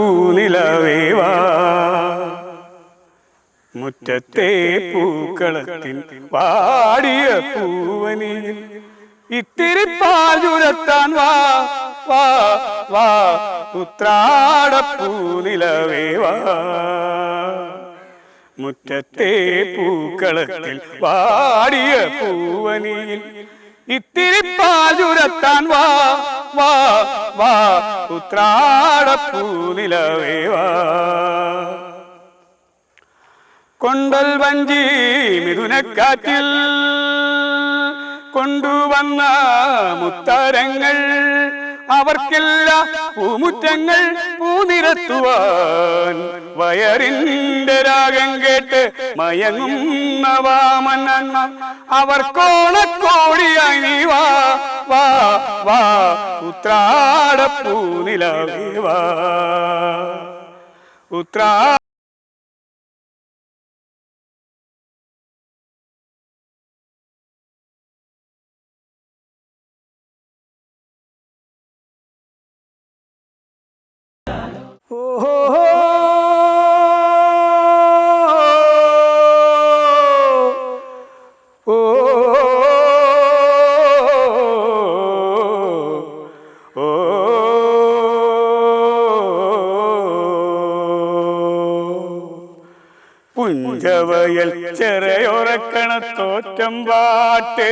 ഉത്രാടപ്പൂനിലവേവാ മുറ്റത്തെ പൂക്കളത്തിൽ വാടിയ പൂവനിൽ ഇത്തിരി പാചുരത്താൻ വാ വാ വാ. ഉത്രാടപ്പൂനിലവേവാ മുറ്റത്തെ പൂക്കളത്തിൽ വാടിയ പൂവനിയിൽ ഇത്തിരി പാചുരത്താൻ വാ വാ വാ ഉത്രാടപ്പൂനിലവേ വാ കൊണ്ടൽ വഞ്ചി മിഥുനക്കാറ്റിൽ കൊണ്ടുവന്ന മുത്താരങ്ങൾ അവർക്കില്ല പൂമുറ്റങ്ങൾ പൂനിരത്തുവാൻ വയറിന്റെ രാഗം കേട്ട് മയങ്ങുന്ന വാമനന്മ അവർ കോണക്കോടിയായി നീ വാ വാ വാ ഉത്രാടപ്പൂനിലവേ വാ ഉത്രാ പുഞ്ചവയൽ ചെറയൊറക്കണ തോറ്റം പാട്ട്.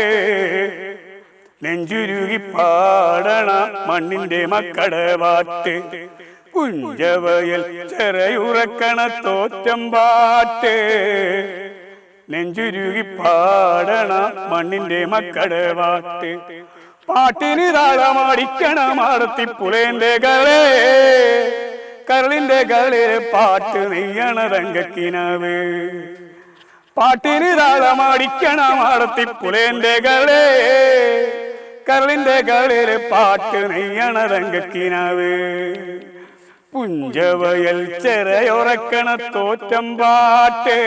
നെഞ്ചുരുകി പാടണ മണ്ണിന്റെ മക്കടെ പാട്ട് പുഞ്ചവയൽ ചെറയുറക്കണ തോറ്റം പാട്ട്. നെഞ്ചുരുകി പാടണ മണ്ണിന്റെ മക്കളെ വാട്ട്. പാട്ടിന് താളമടിക്കണ മാറത്തി പുലേന്റെ കളേ കരളിന്റെ കളെ പാട്ട് നെയ്യണ രംഗക്കിനാവ് പാട്ടിന് താളമടിക്കണ മാറത്തി പുലേന്റെ കളേ കരളിന്റെ കളിലെ പാട്ട് നെയ്യണ രംഗക്കിനാവ് പുഞ്ചവയൽ ചെറയുറക്കണ തോറ്റം പാട്ട്.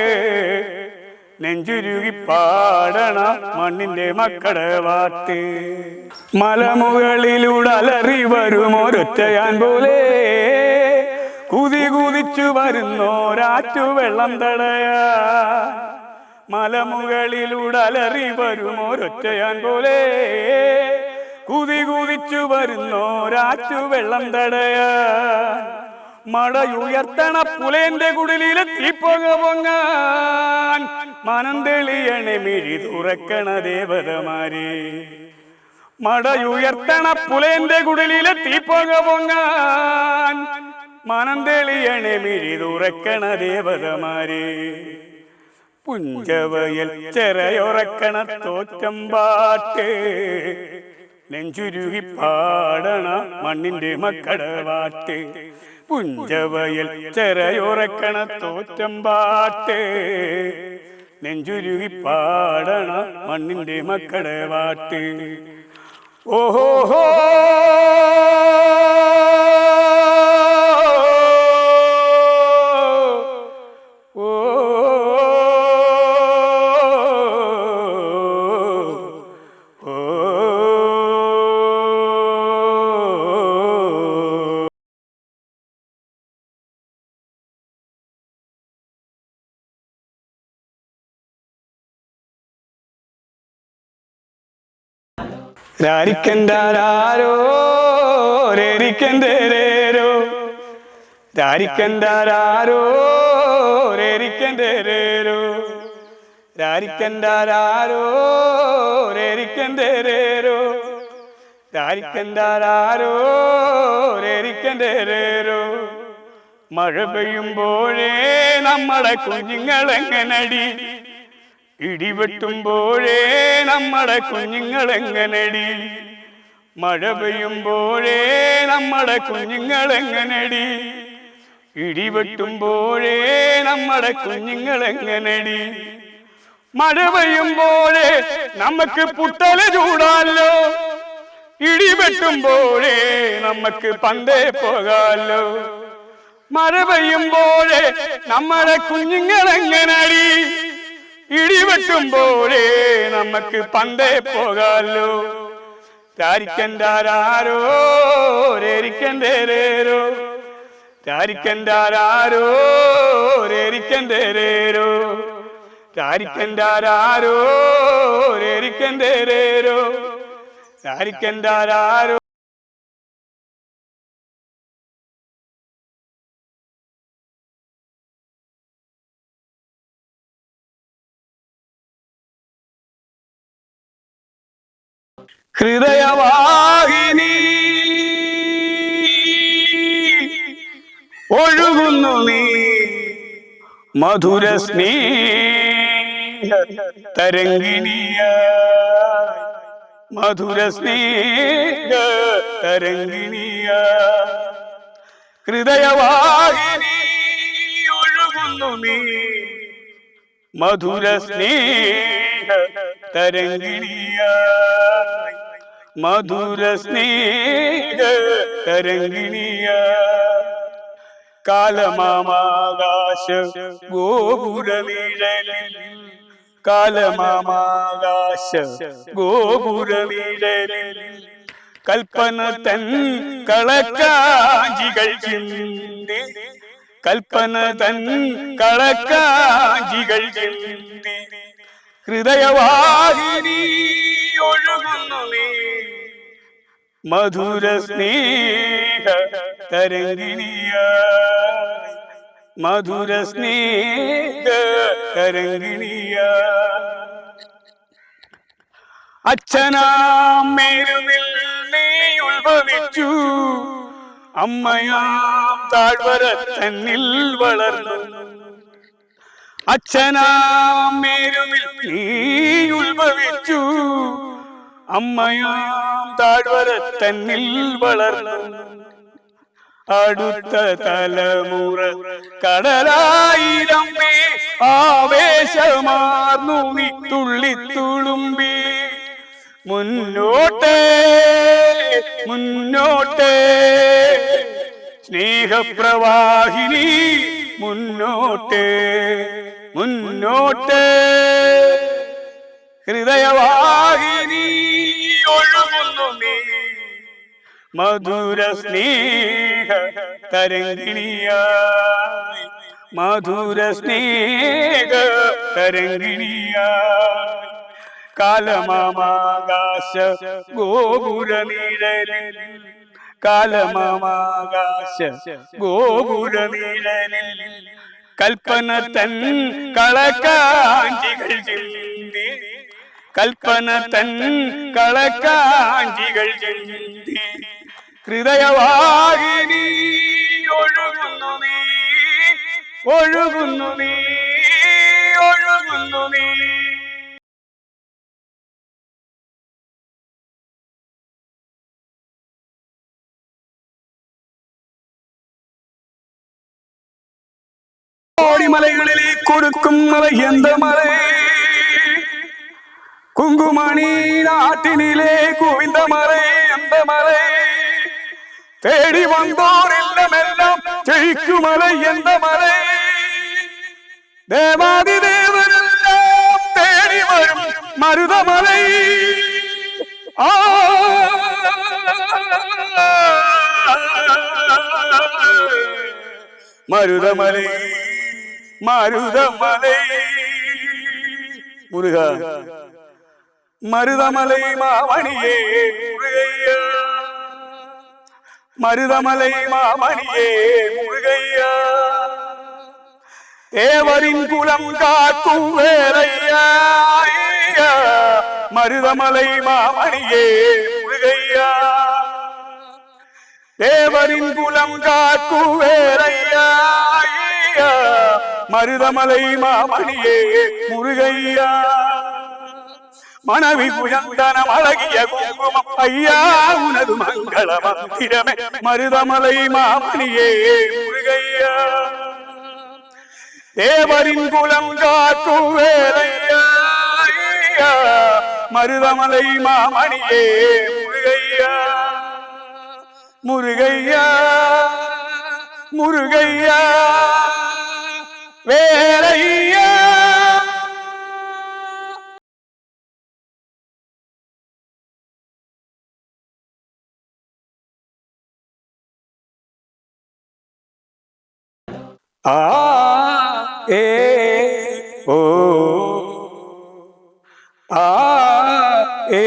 നെഞ്ചുരുകി പാടണ മണ്ണിന്റെ മക്കളെ വാട്ട്. മലമുകളിലൂടെ അലറി വരുമൊരൊറ്റയാൻ പോലെ. കുതി കുതിച്ചു വരുന്നോരാറ്റു വെള്ളം തടയാ. മലമുകളിലൂടെ അലറി വരുമൊരൊറ്റയാൻ പോലെ. കുതി കുതിച്ചു വരുന്നോരാറ്റു വെള്ളം തടയാ. മടയുയർത്തണ പുലേന്റെ കുടിലിലെ തീപ്പൊക പൊങ്ങാൻ. മനം തെളിയണെ മിഴി തുറക്കണ ദേവതമാരെ. മടയുയർത്തണ പുലേന്റെ കുടിലിലെ തീപ്പൊക പൊങ്ങാൻ. മനം തെളിയണെ മിഴി തുറക്കണ ദേവതമാരെ. പുഞ്ചവയൽ ചെറയൊറക്കണ തോറ്റം പാട്ട്. നെഞ്ചുരുകി പാടണ മണ്ണിന്റെ മക്കട പാട്ട് പുഞ്ചവയൽ ചെറയുറക്കണ പാട്ടേ. നെഞ്ചുരുകി പാടണ മണ്ണിന്റെ മക്കളെ പാട്ട് ഓഹോ രാരിക്കണ്ടാരോ രേരിക്കണ്ടേരോ രാരിക്കണ്ടാരോ രേരിക്കണ്ടേരോ രാരിക്കണ്ടാരോ രേരിക്കണ്ടേരോ രാരിക്കണ്ടാരോ രേരിക്കണ്ടേരോ മഴ പെയ്യുമ്പോഴേ നമ്മളെ കുഞ്ഞുങ്ങളെങ്ങനടി? ഇടിവെട്ടുമ്പോഴേ നമ്മുടെ കുഞ്ഞുങ്ങൾ എങ്ങനെടി മഴ പെയ്യുമ്പോഴേ നമ്മുടെ കുഞ്ഞുങ്ങൾ എങ്ങനെടി ഇടിവെട്ടുമ്പോഴേ നമ്മുടെ കുഞ്ഞുങ്ങൾ എങ്ങനെടി മഴ പെയ്യുമ്പോഴേ നമുക്ക് പുട്ടല ചൂടാലോ? ഇടിവെട്ടുമ്പോഴേ നമുക്ക് പന്തേ പോകാലോ? മഴ പെയ്യുമ്പോഴേ നമ്മുടെ കുഞ്ഞുങ്ങൾ കുഞ്ഞുങ്ങളെങ്ങനടി? ഇടിവെട്ടുമ്പോഴേ നമുക്ക് പണ്ടേ പോകാലോ. രാരിക്കന്റാരോ രാരിക്കന്റാരോ രാരിക്കന്റാരോ രേരിക്കന്റേരേരോ രാരിക്കന്റാരോ ഹൃദയവാഹിനി. ഒഴുകുന്നു നീ മധുര സ്നേഹ തരംഗിണിയ മധുര സ്നേഹ തരംഗിണിയ ഹൃദയവാഹിനി ഒഴുകുന്നു നീ മധുര സ്നേഹ തരംഗിണിയ മധുര സ്നേഹ തരംഗിണിയ കാലമാകാശ ഗോപുരനിഴലിൽ കാലമാകാശ ഗോപുരനിഴലിൽ കൽപ്പന തൻ കളക്കാഞ്ചികൾ ചിന്തി കൽപ്പന തൻ കളക്കാഞ്ചികൾ ചിന്തി ഹൃദയവാഹിനി ഒഴുകുന്നു നീ. മധുര സ്നേഹ തരംഗിണിയ. മധുര സ്നേഹ തരംഗിണിയ. അച്ഛനാമേരുവിൽ നീ ഉത്ഭവിച്ചു. അമ്മയാം താഴ്വര തന്നിൽ വളർന്നു. അച്ഛനാമേരുവിൽ നീ അമ്മയാം താഴ്വര തന്നിൽ വളർന്നു. അടുത്ത തലമുറ കടലായിരം പേ ആവേശമാർന്നു നീ തുള്ളിത്തുളുമ്പി മുന്നോട്ടേ മുന്നോട്ടേ. സ്നേഹപ്രവാഹിനി മുന്നോട്ടേ. മുന്നോട്ടേ. ഹൃദയവാഹിനി ഒഴുകുന്നു മധുര സ്നേഹ തരംഗിണിയായി മധുര സ്നേഹ തരംഗിണിയായി കാലമാകാശ ഗോപുര നിഴലിൽ. കാലമാകാശ ഗോപുര നിഴലിൽ. കൽപ്പന തൻ കളക്കാഞ്ചികൾ ചിന്തി. കൽപ്പന തൻ കളക്കാഞ്ചികൾ ചിന്തി. ഹൃദയവാഹിനി ഒഴുകുന്നു നീ. ഒഴുകുന്നു നീ. ഒഴുകുന്നു നീ. കോടിമലകളിലെ കൊടുക്കും മല എന്ത മല? കുങ്കുമണി നാട്ടിനിലെ കുവിന്ത മല എന്ത മല? തേടി വന്നോരെല്ലാമെല്ലാം ജയിക്കുമല എന്ത മല? ദേവാദിദേവരെല്ലാം തേടി വരും മരുതമല. ആ. മരുതമലൈ மருதமலை. முருகா மருதமலை மாமணியே முருகையா. மருதமலை மாமணியே முருகையா. தேவரின் குலம் காக்கும் வேலையா மருதமலை மாமணியே முருகையா. தேவரின் குலம் காக்கும் வேலையா மருதமலை மாமணியே முருகையா. மனைவி புயந்தனம் அழகிய குங்குமம் ஐயா உனது மங்கள மந்திரமே. மருதமலை மாமணியே முருகையா. தேவரின் குலம் காக்கும் வேலையா மருதமலை மாமணியே முருகையா. முருகையா முருகையா. வேறையா ஆ ஏ ஓ ஆ ஏ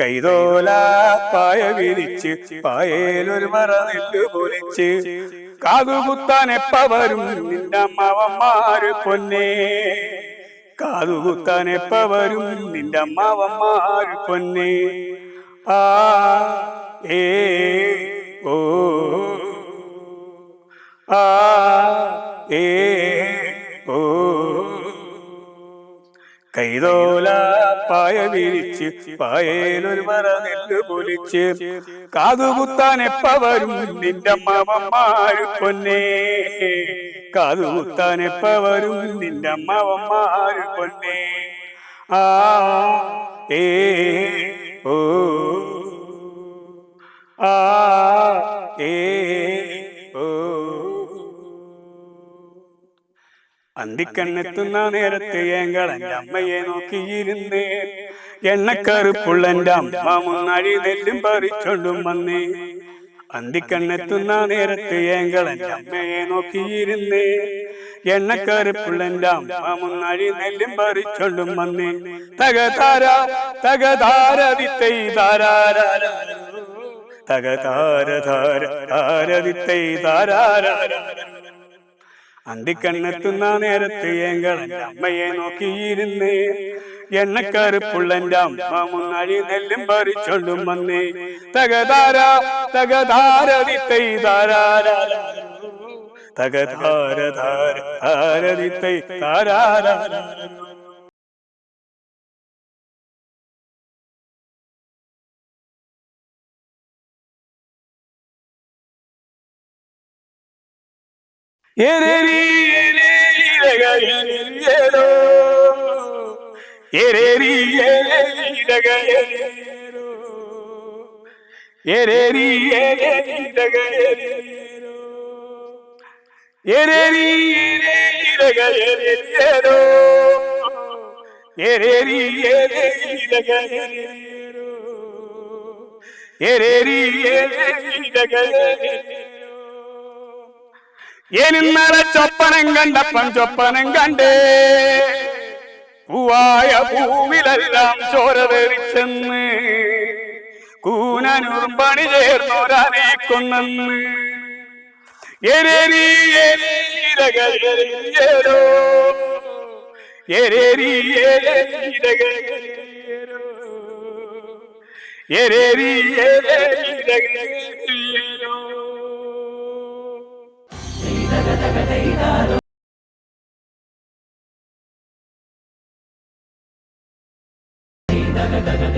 കൈതോല പായ വിരിച്ച് പായേലൊരു മറ നെല്ല് പൊലിച്ച്. കാതുകുത്താൻ എപ്പ വരും നിന്റെ അമ്മാവന്മാര് പൊന്നേ. കാതുകുത്താൻ എപ്പ വരും നിന്റെ അമ്മാവന്മാര് പൊന്നേ. ആ ഏ. വിരിച്ച് പായേലൊരു മറ നെല്ല് പൊലിച്ച് കാതുകുത്താൻ എപ്പ വരും? നിന്റെ അമ്മാവന്മാര് പൊന്നേ. കാതുകുത്താൻ എപ്പ വരും? നിന്റെ അമ്മാവന്മാര് പൊന്നേ. ആ ഏ ഓ. ആ ഏ ഓ. അന്തിക്കണ്ണെത്തുന്ന നേരത്ത് ഏങ്കളന്റെ അമ്മയെ നോക്കിയിരുന്ന്. എണ്ണക്കറുപ്പുള്ളന്റെ അമ്മ മുന്നാഴി നെല്ലും പറിച്ചോണ്ടും വന്നേ. അന്തിക്കണ്ണെത്തുന്ന നേരത്ത് ഏങ്കളന്റെ അമ്മയെ നോക്കിയിരുന്നേ. എണ്ണക്കറുപ്പുള്ളന്റെ അമ്മ മുന്നാഴി നെല്ലും പറിച്ചോണ്ടും വന്നേ. തകതാര തകതാര വിത്തൈ താരാരാര തകതാര താരാരാര അന്തിക്കണ്ണെത്തുന്ന നേരത്ത് അമ്മയെ നോക്കിയിരുന്നേ എണ്ണക്കറുപ്പുള്ളന്റെ അമ്മ മുന്നഴി നെല്ലും പറിച്ചൊള്ളും വന്നേ തകതാര തകതാര വിത്തൈ താരാര തകതാര ധാര താരവിത്തൈ താരാര എരേരി. എരേരി എരേരിരക എരേരിയേരോ. എരേരി എരേരിരക എരേരിയേരോ. എരേരി എരേരിരക എരേരിയേരോ. എരേരി എരേരിരക എരേരിയേരോ. എരേരി പൂവായ പൂവിലെല്ലാം ചോര തെറിച്ചെന്ന്. കൂനനൂറും പണി ചേർന്നോരാനെ കൊന്നെന്ന്. എരേരിയേരോ. Da da da da